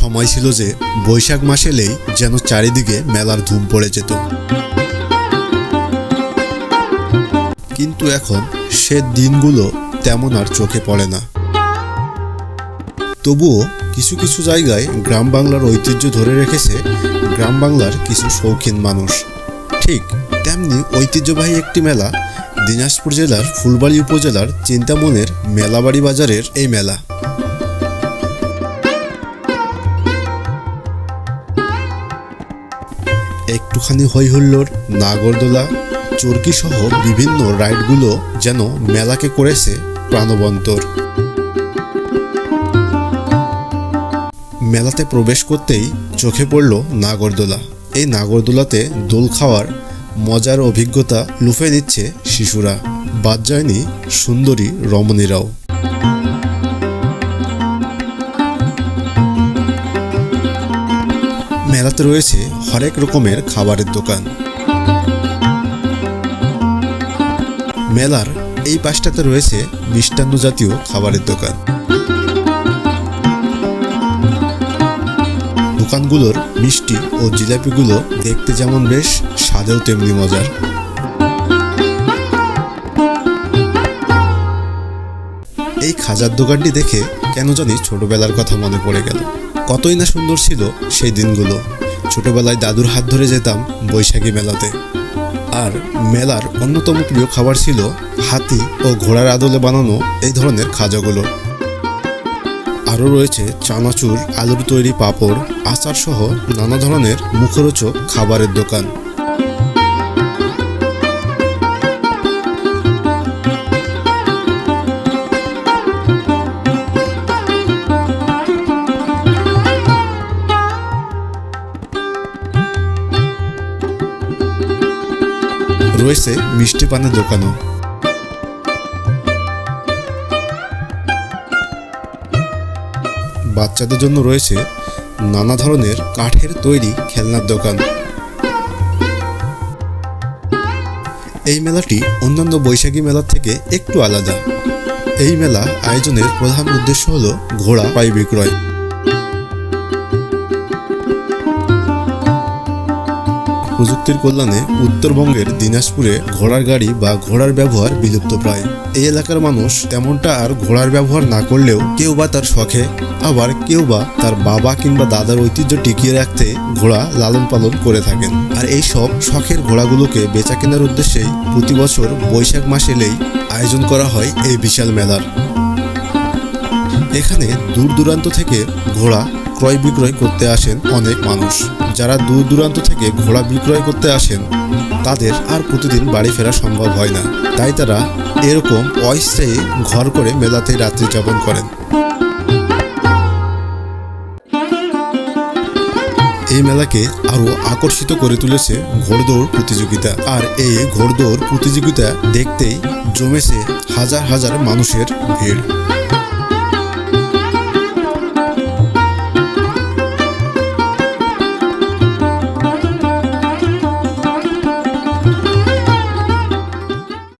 সময় ছিল যে বৈশাখ মাস এলেই যেন চারিদিকে মেলার ধুম পড়ে যেত। কিন্তু এখন সে দিনগুলো তেমন আর চোখে পড়ে না। তবুও কিছু কিছু জায়গায় গ্রাম বাংলার ঐতিহ্য ধরে রেখেছে গ্রাম বাংলার কিছু শৌখিন মানুষ। ঠিক তেমনি ঐতিহ্যবাহী একটি মেলা দিনাজপুর জেলার ফুলবাড়ি উপজেলার চিন্তামনের মেলাবাড়ি বাজারের এই মেলা। একটুখানি হইহুল্লোর নাগরদোলা চরকি সহ বিভিন্ন রাইডগুলো যেন মেলাকে করেছে প্রাণবন্তর। মেলাতে প্রবেশ করতেই চোখে পড়ল নাগরদোলা। এই নাগরদোলাতে দোল খাওয়ার মজার অভিজ্ঞতা লুফে নিচ্ছে শিশুরা। বাদ যায়নি সুন্দরী রমণীরাও। মেলাতে রয়েছে হরেক রকমের খাবারের দোকান। মেলার এই পাশটাতে রয়েছে মিষ্টান্ন জাতীয় খাবারের দোকান। দোকানগুলোর মিষ্টি ও জিলাপিগুলো দেখতে যেমন বেশ, স্বাদেও তেমনি মজার। এই খাজার দোকানটি দেখে কেন জানি ছোটবেলার কথা মনে পড়ে গেল। কতই না সুন্দর ছিল সেই দিনগুলো। ছোটবেলায় দাদুর হাত ধরে যেতাম বৈশাখী মেলাতে। আর মেলার অন্যতম প্রিয় খাবার ছিল হাতি ও ঘোড়ার আদলে বানানো এই ধরনের খাজাগুলো। আরও রয়েছে চানাচুর, আলুর তৈরি পাঁপড় আচার সহ নানা ধরনের মুখরোচক খাবারের দোকান। রয়েছে মিষ্টি পানের দোকানও। বাচ্চাদের জন্য রয়েছে নানা ধরনের কাঠের তৈরি খেলনার দোকান। এই মেলাটি অন্যান্য বৈশাখী মেলার থেকে একটু আলাদা। এই মেলা আয়োজনের প্রধান উদ্দেশ্য হল ঘোড়া পাই বিক্রয়। প্রযুক্তির কল্যাণে উত্তরবঙ্গের দিনাজপুরে ঘোড়ার গাড়ি বা ঘোড়ার ব্যবহার বিলুপ্ত প্রায়। এই এলাকার মানুষ তেমনটা আর ঘোড়ার ব্যবহার না করলেও কেউ বা তার শখে, আবার কেউ বা তার বাবা কিংবা দাদার ঐতিহ্য টিকিয়ে রাখতে ঘোড়া লালন পালন করে থাকেন। আর এই সব শখের ঘোড়াগুলোকে বেচা কেনার উদ্দেশ্যেই প্রতি বছর বৈশাখ মাস এলেই আয়োজন করা হয় এই বিশাল মেলার। এখানে দূর দূরান্ত থেকে ঘোড়া ক্রয় বিক্রয় করতে আসেন অনেক মানুষ। যারা দূর দূরান্ত থেকে ঘোড়া বিক্রয় করতে আসেন, তাদের আর প্রতিদিন বাড়ি ফেরা সম্ভব হয় না। তাই তারা এরকম অস্থায়ী ঘর করে মেলাতে রাত্রি যাপন করেন। এই মেলাকে আরও আকর্ষিত করে তুলেছে ঘোড়দৌড় প্রতিযোগিতা। আর এই ঘোড়দৌড় প্রতিযোগিতা দেখতেই জমেছে হাজার হাজার মানুষের ভিড়।